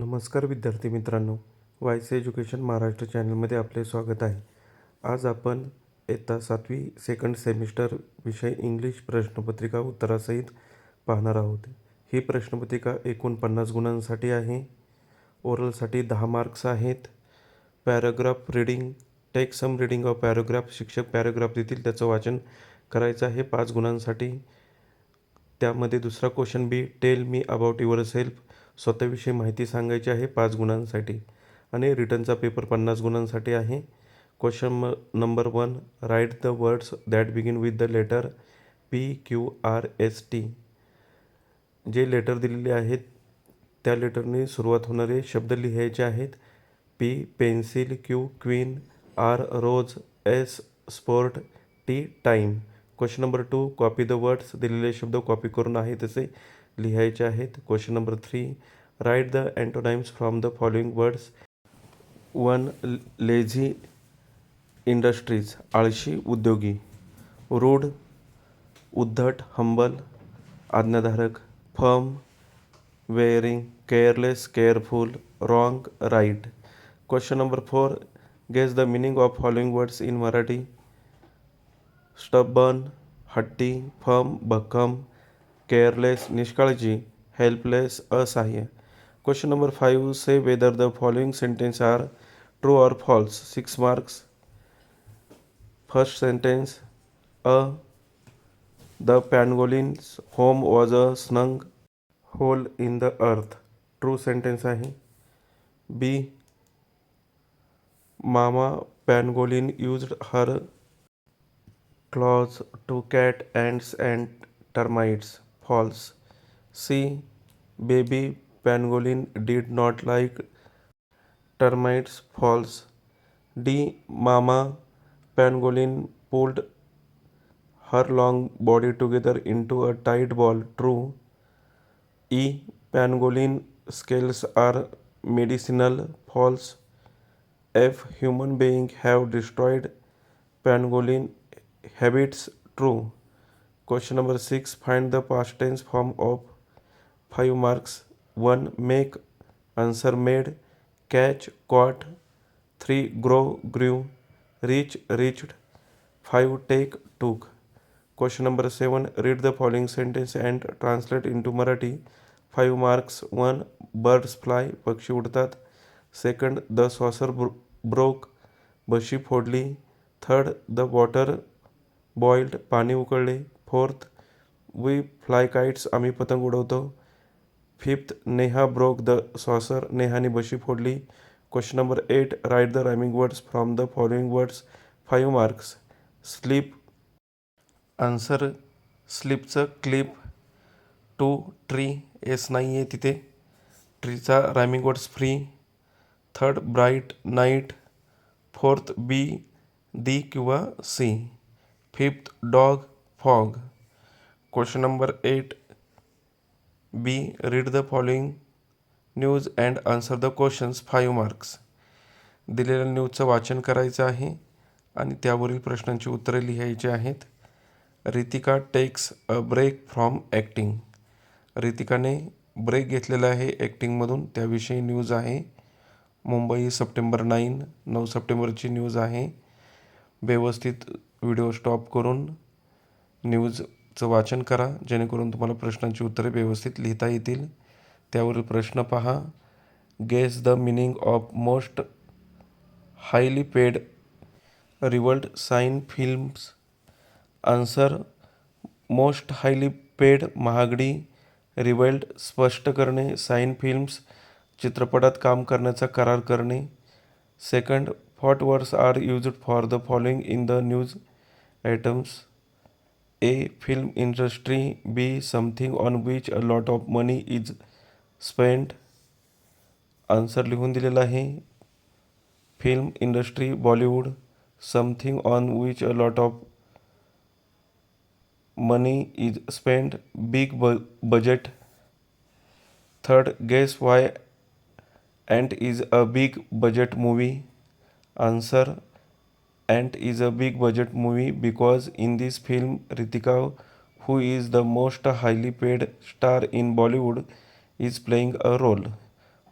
नमस्कार विद्यार्थी मित्रांनो वायस एज्युकेशन महाराष्ट्र चॅनलमध्ये आपले स्वागत आहे. आज आपण इयत्ता सातवी सेकंड सेमिस्टर विषय इंग्लिश प्रश्नपत्रिका उत्तरासहित पाहणार आहोत. ही प्रश्नपत्रिका एकूण पन्नास गुणांसाठी आहे. ओरलसाठी दहा मार्क्स आहेत. Paragraph reading take some reading of paragraph शिक्षक पॅराग्राफ देतील त्याचं वाचन करायचं आहे पाच गुणांसाठी. त्यामध्ये दुसरा question B tell me about yourself स्वतःविषयी माहिती सांगायची आहे पाच गुणांसाठी आणि रिटर्नचा पेपर पन्नास गुणांसाठी आहे. Question number one write the words that begin with the letter P Q R S T जे लेटर दिलेले आहेत त्या लेटरने सुरुवात होणारे शब्द लिहायचे आहेत. P pencil Q queen R rose S sport T time question number two copy the words दिलेले शब्द कॉपी करून आहे तसे. लिहायचे आहेत. Question number three write the antonyms from the following words one lazy industries आळशी उद्योगी. रूढ उद्धट humble आज्ञाधारक. Firm wavering careless careful wrong right question number four guess the meaning of following words in Marathi stubborn हट्टी firm भक्कम careless निष्काळजी helpless असहाय्य question number five say whether the following sentences are true or false six marks first sentence A the pangolin's home was a snug hole in the earth true sentence आहे. B mama pangolin used her claws to cut ants and termites false. C baby pangolin did not like termites false. D mama pangolin pulled her long body together into a tight ball. True. E pangolin scales are medicinal false. F human beings have destroyed pangolin habits. True question number 6 find the past tense form of 5 marks 1 make answer made catch caught 3 grow grew reach reached 5 take took question number 7 read the following sentence and translate into marathi 5 marks 1 birds fly पक्षी उडतात second the saucer broke बशी फोडली third the water boiled पाणी उकळले fourth we fly kites आम्ही पतंग उडवतो. Fifth Neha broke the saucer नेहाने बशी फोडली. Question number eight write the rhyming words from the following words five marks sleep answer स्लीपचं clip two tree S नाही आहे तिथे. ट्रीचा rhyming words free third bright night fourth B D किंवा C fifth dog fog. Question number eight B read the following news and answer the questions five marks दिलेल्या न्यूजचं वाचन करायचं आहे आणि त्यावरील प्रश्नांची उत्तरे लिहायची आहेत. Ritika takes a break from acting रितिकाने break घेतलेला आहे ॲक्टिंगमधून त्याविषयी न्यूज आहे. मुंबई सप्टेंबर नाईन नऊ सप्टेंबरची न्यूज आहे. व्यवस्थित व्हिडिओ स्टॉप करून न्यूजचं वाचन करा. जेणेकरून तुम्हाला प्रश्नांची उत्तरे व्यवस्थित लिहिता येतील. त्यावरील प्रश्न पहा. Guess the meaning of most highly paid revealed sign films answer most highly paid महागडी रिवेल्ड स्पष्ट करणे. साईन फिल्म्स चित्रपटात काम करण्याचा करार करणे. Second what words are used for the following in the news items A film industry B something on which a lot of money is spend answer लिहून दिलेला आहे. Film industry Bollywood something on which a lot of money is spend big ब budget third guess why ant is a big budget movie answer Ant is a big budget movie because in this film Ritika, who is the most highly paid star in Bollywood, is playing a role.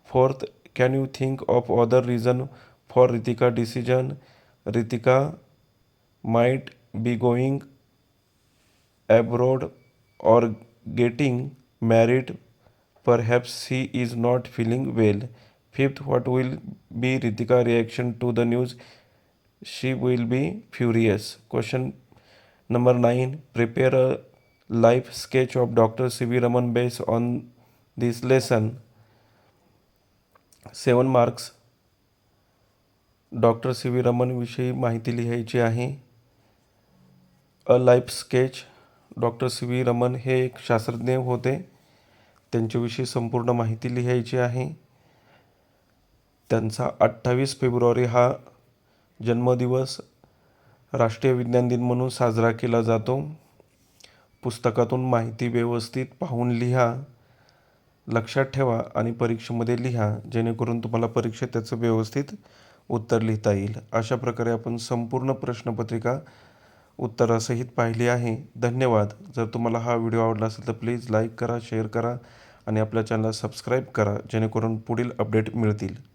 Fourth, can you think of other reason for Ritika decision? Ritika might be going abroad or getting married. Perhaps she is not feeling well. Fifth, what will be Ritika reaction to the news? She will be furious question number nine prepare a life sketch of doctor C V Raman base on this lesson seven marks doctor C V रमनविषयी माहिती लिहायची आहे. A life sketch doctor C V Raman हे एक शास्त्रज्ञ होते. त्यांच्याविषयी संपूर्ण माहिती लिहायची आहे. त्यांचा अठ्ठावीस फेब्रुवारी हा जन्मदिवस राष्ट्रीय विज्ञान दिन म्हणून साजरा केला जातो. पुस्तकातून माहिती व्यवस्थित पाहून लिहा लक्षात ठेवा आणि परीक्षेमध्ये लिहा जेणेकरून तुम्हाला परीक्षेत त्याचं व्यवस्थित उत्तर लिहिता येईल. अशा प्रकारे आपण संपूर्ण प्रश्नपत्रिका उत्तरासहित पाहिली आहे. धन्यवाद. जर तुम्हाला हा व्हिडिओ आवडला असेल तर प्लीज लाईक करा शेअर करा आणि आपल्या चॅनलला सबस्क्राईब करा जेणेकरून पुढील अपडेट मिळतील.